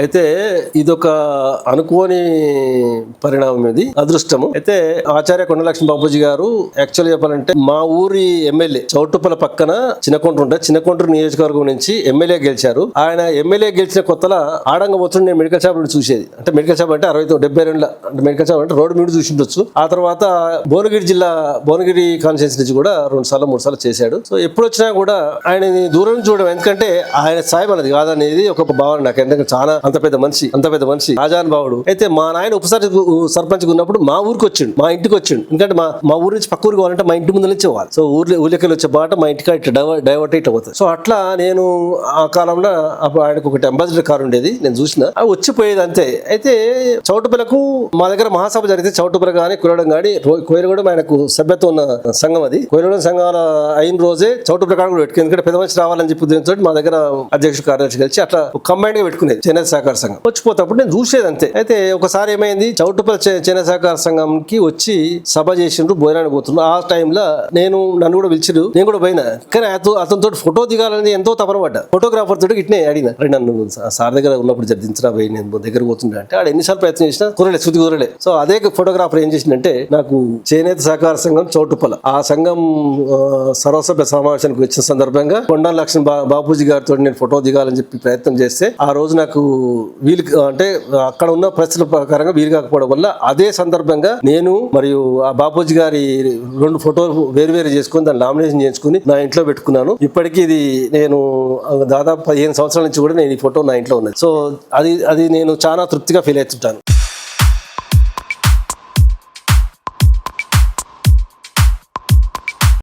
అయితే ఇదొక అనుకోని పరిణామం ఇది అదృష్టము. అయితే ఆచార్య కొండలక్ష్మి బాబూజీ గారు యాక్చువల్ చెప్పాలంటే మా ఊరి ఎమ్మెల్యే చౌటుప్పల పక్కన చిన్నకొండ్రు ఉంటే చిన్నకొండ్రు నియోజకవర్గం నుంచి ఎమ్మెల్యే గెలిచారు. ఆయన ఎమ్మెల్యే గెలిచిన కొత్తలా ఆడంగ వచ్చి నేను మెడికల్ షాప్ నుండి చూసేది. అంటే మెడికల్ షాప్ అంటే అరవై డెబ్బై రెండు అంటే మెడికల్ షాప్ అంటే రోడ్డు మీద చూసి ఉండొచ్చు ఆ తర్వాత భువనగిరి జిల్లా భువనగిరి కాన్స్టిట్యూన్సీ నుంచి కూడా రెండు సార్లు మూడు సార్లు చేశాడు. సో ఎప్పుడు వచ్చినా కూడా ఆయనని దూరం చూడడం ఎందుకంటే ఆయన సాయం అనేది కాదనేది ఒక భావన నాకు. ఎందుకంటే చాలా అంత పెద్ద మనిషి అంత పెద్ద మనిషి రాజానుభావుడు. అయితే మా నాయన ఉప సర్పంచ్ ఉన్నప్పుడు మా ఊరికి వచ్చిండు మా ఇంటికి వచ్చిండు. ఎందుకంటే మా మా ఊరి నుంచి పక్క ఊరికి పోవాలంటే మా ఇంటి ముందు నుంచి పోవాలి. సో ఊర్లో ఊళ్ళకి వచ్చే బాట మా ఇంటికి ఇట్లా డైవర్ డైవర్ట్ ఇట్లా పోతుంది. సో అట్లా నేను ఆ కాలంలో అప్పుడు ఆయనకు ఒకటి అంబాసిడర్ కార్ ఉండేది నేను చూసిన. అది వచ్చిపోయేది అంతే. అయితే చౌటుపలకు మా దగ్గర మహాసభ జరిగితే చౌటుపల కానీ కురడం కానీ కోయిలగూడెం ఆయనకు సభ్యత్వం ఉన్న సంఘం అది. కోయిలగూడెం సంఘాల అయిన రోజే చౌటుపల కాడ కూడా పెట్టుకుంది. ఎందుకంటే పెద్ద మనిషి రావాలని చెప్పి ఉద్దేశంతో మా దగ్గర అధ్యక్షుడు కార్యదర్శి కలిసి అట్లా కంబైన్గా పెట్టుకునేది. చైనా సహకార సంఘం. వచ్చిపోతప్పుడు నేను చూసేది అంతే అయితే ఒకసారి ఏమైంది? చౌటుపల్లి చే- చేనేత సహకార సంఘంకి వచ్చి సభ చేసిండ్రు భోజనానికి పోతుండ్రు ఆ టైంలో నేను నన్ను కూడా పిలిచిరు నేను కూడా పోయినా. కానీ అతను అతనితో ఫోటో దిగాలని ఎంతో తపన పడ్డా ఫోటోగ్రాఫర్ తోటి ఇట్నే అడిగిన. "అరే నన్ను సార్ దగ్గర ఉన్నప్పుడు జర పోయి నేను దగ్గర పోతుండే అంటే ఆడ ఎన్నిసార్లు ప్రయత్నం చేసినా కుదరలే శృతి కుదరలే సో అదే ఫోటోగ్రాఫర్ ఏం చేసిందంటే నాకు చేనేత సహకార సంఘం చౌటుప్పల ఆ సంఘం సర్వసభ్య సమావేశానికి వచ్చిన సందర్భంగా కొండా లక్ష్మణ్ బా బాపూజీ గారితో నేను ఫోటో దిగాలని చెప్పి ప్రయత్నం చేస్తే ఆ రోజు నాకు వీలు అంటే అక్కడ ఉన్న పరిస్థితుల ప్రకారంగా వీలు కాకపోవడం వల్ల అదే సందర్భంగా నేను మరియు ఆ బాపూజీ గారి రెండు ఫోటోలు వేరు వేరు చేసుకుని దాన్ని నామినేషన్ చేసుకుని నా ఇంట్లో పెట్టుకున్నాను. ఇప్పటికీ ఇది నేను దాదాపు పదిహేను సంవత్సరాల నుంచి కూడా నేను ఈ ఫోటో నా ఇంట్లో ఉన్నది. సో అది అది నేను చాలా తృప్తిగా ఫీల్ అవుతుంటాను.